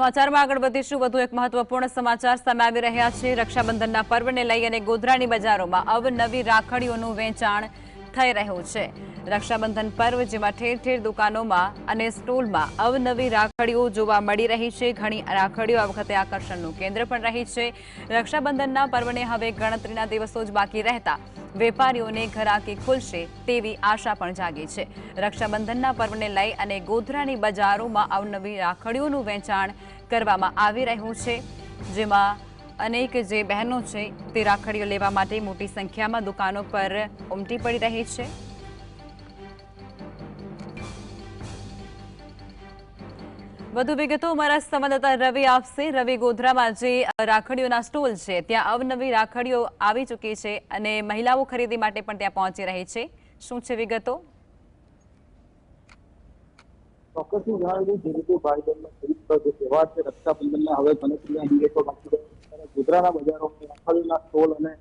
સમાચારમાં આગળ વધીશું. વધુ એક મહત્વપૂર્ણ સમાચાર સામે આવી રહ્યા છે. રક્ષાબંધનના પર્વને લઈ અને ગોધરાની બજારોમાં અવનવી રાખડીઓનું વેચાણ થઈ રહ્યું છે. રક્ષાબંધન પર્વ જેમાં ઠેર ઠેર દુકાનોમાં અને સ્ટોલમાં અવનવી રાખડીઓ જોવા મળી રહી છે. ઘણી રાખડીઓ આ વખતે આકર્ષણનું કેન્દ્ર પણ રહી છે. રક્ષાબંધનના પર્વને હવે ગણતરીના દિવસો જ બાકી રહેતા વેપારીઓને ઘરાકી ખુલશે તેવી આશા પણ જાગી છે. રક્ષાબંધનના પર્વને લઈ અને ગોધરાની બજારોમાં અવનવી રાખડીઓનું વેચાણ કરવામાં આવી રહ્યું છે, જેમાં અનેક જે બહેનો છે તે રાખડીઓ લેવા માટે મોટી સંખ્યામાં દુકાનો પર ઉમટી પડી રહી છે. વધુ વિગતો અમારા સંવાદદાતા રવિ આપશે. રવિ ગોધરામાં જે રાખડીઓના સ્ટોલ છે, ત્યાં અવનવી રાખડીઓ આવી ચૂકી છે અને મહિલાઓ ખરીદી માટે પણ ત્યાં પહોંચી રહી છે. શું છે વિગતો? ચોક્કસથી જણાવી દઉં જે રીતે ભાઈ બહેનનો ખરીદનો જે તહેવાર છે, રક્ષાબંધનના હવે ગણતરીના દિવસો બાકી ગોધરાના બજારો રાખડીના સ્ટોલ અને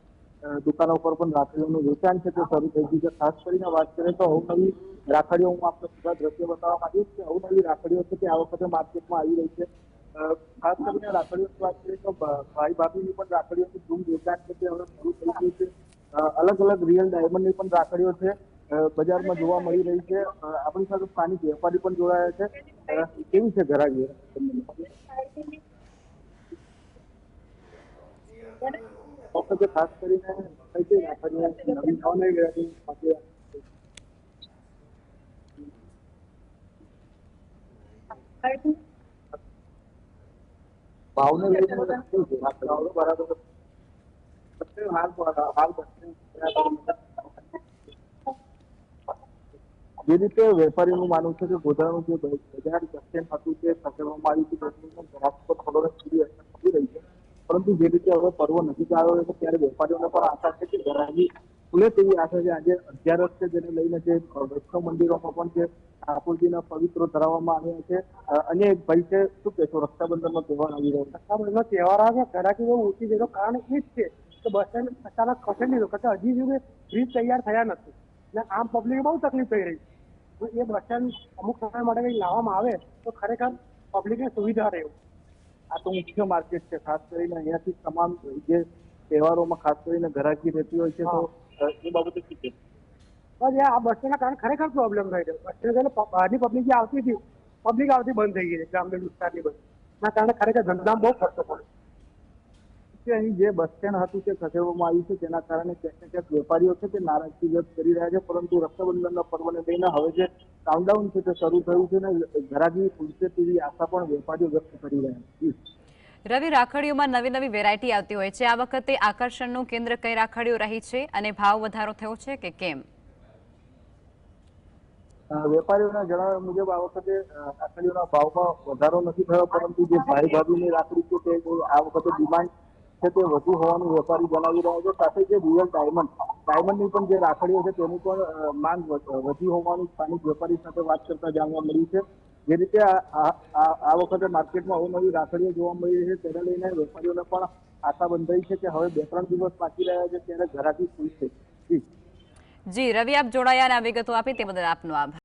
દુકાનો પર પણ રાખડીઓનું વેચાણ છે, તે શરૂ થઈ ગયું છે. ખાસ કરીને વાત કરીએ તો અવનવી રાખડીઓ હું આપને સીધા દ્રશ્ય બતાવવા માંગીશ કે અવનવી રાખડીઓ છે તે આ વખતે માર્કેટમાં આવી રહી છે. ખાસ કરીને રાખડીઓની વાત કરીએ તો ભાઈ ભાભીની પણ રાખડીઓનું ધૂમ વેચાણ છે તે હવે શરૂ થઈ ગયું છે. અલગ અલગ રિયલ ડાયમંડની પણ રાખડીઓ છે. બજારમાં જોવા મળી રહી છે. આપણી સાથે સ્થાનિક વેપારી પણ જોડાયા છે. કેવી છે ઘરાકી વખતે ખાસ કરીને નવી નવી વેરાયટી ભાવને લઈને બરાબર. હાલ હાલ જે રીતે વેપારીનું માનવું છે કે ગોધરાનું જે બજાર જંકશન હતું તે ખસેડવામાં આવ્યું છે પણ પર થોડો સીધી અસર પડી રહી છે. પરંતુ જે રીતે હવે પર્વ નજીક આવ્યો છે, ત્યારે વેપારીઓને પણ આશા છે કે ગ્રાહકી ખુલે તેવી આશા છે. આજે અગિયારસ છે, જેને લઈને જે વૈષ્ણવ મંદિરોમાં પણ જે ઠાકોરજીના પવિત્રો ધરાવવામાં આવ્યા છે. અને એક ભાઈ છે, શું કહેશો, રક્ષાબંધનનો તહેવાર આવી રહ્યો છે. રક્ષાબંધનનો તહેવાર આવે, ઘરાકી બહુ ઓછી જેનો કારણ એ જ છે કે બસ સ્ટેન્ડ અચાનક ખસેડી દીધું. કારણ કે હજી સુધી બ્રિજ તૈયાર થયા નથી. એટલે આમ પબ્લિક બહુ તકલીફ થઈ રહી છે. એ બસ સ્ટેન્ડ અમુક સમય માટે લાવવામાં આવે તો ખરેખર પબ્લિકને સુવિધા રહે આ તો મુખ્ય માર્કેટ છે ખાસ કરીને અહીંયાથી તમામ જે તહેવારોમાં ખાસ કરીને ઘરાકી રહેતી હોય છે તો એ બાબતે શું છે? બસ આ બસ સ્ટેન્ડના કારણે ખરેખર પ્રોબ્લેમ થાય છે. બસ સ્ટેન્ડ એટલે બહારની પબ્લિક જે આવતી હતી પબ્લિક આવતી બંધ થઈ ગઈ છે ગ્રામ્ય વિસ્તારની બધી. ના કારણે ખરેખર ધંધામાં બહુ ખર્ચો પડે. કે અહીં જે બસ સ્ટેન્ડ હતું તે ખસેડવામાં આવ્યું છે. તેના કારણે ક્યાંક ને ક્યાંક વેપારીઓ છે તે નારાજગી વ્યક્ત કરી રહ્યા છે. પરંતુ રક્ષાબંધનના પર્વને લઈને હવે જે કાઉન્ટડાઉન છે તે શરૂ થયું છે અને ઘરાકી ખુલશે તેવી આશા પણ વેપારીઓ વ્યક્ત કરી રહ્યા છે. રવિ રાખડીઓમાં નવી નવી વેરાયટી આવતી હોય છે. આ વખતે આકર્ષણનું કેન્દ્ર કઈ રાખડીઓ રહી છે અને ભાવ વધારો થયો છે કે કેમ? વેપારીઓના જણાવ્યા મુજબ આ વખતે રાખડીઓના ભાવમાં વધારો નથી થયો પરંતુ જે ભાઈ ભાભીની રાખડી છે તે આ વખતે ડિમાન્ડ છે તે વધુ હોવાનું વેપારી જણાવી રહ્યા છે. સાથે જે રિયલ ડાયમંડ ડાયમંડની પણ જે રાખડીઓ છે તેની પણ માંગ વધી હોવાનું સ્થાનિક વેપારી સાથે વાત કરતા જાણવા મળ્યું છે. જે રીતે આ વખતે માર્કેટમાં અવનવી રાખડીઓ જોવા મળી છે, તેને લઈને વેપારીઓને પણ આશા બંધાઈ છે કે હવે બે ત્રણ દિવસ બાકી રહ્યા છે ત્યારે ઘરાકી ખુલશે. છે જી, રવિ આપ જોડાયા અને આ વિગતો આપી તે બદલ આપનો આભાર.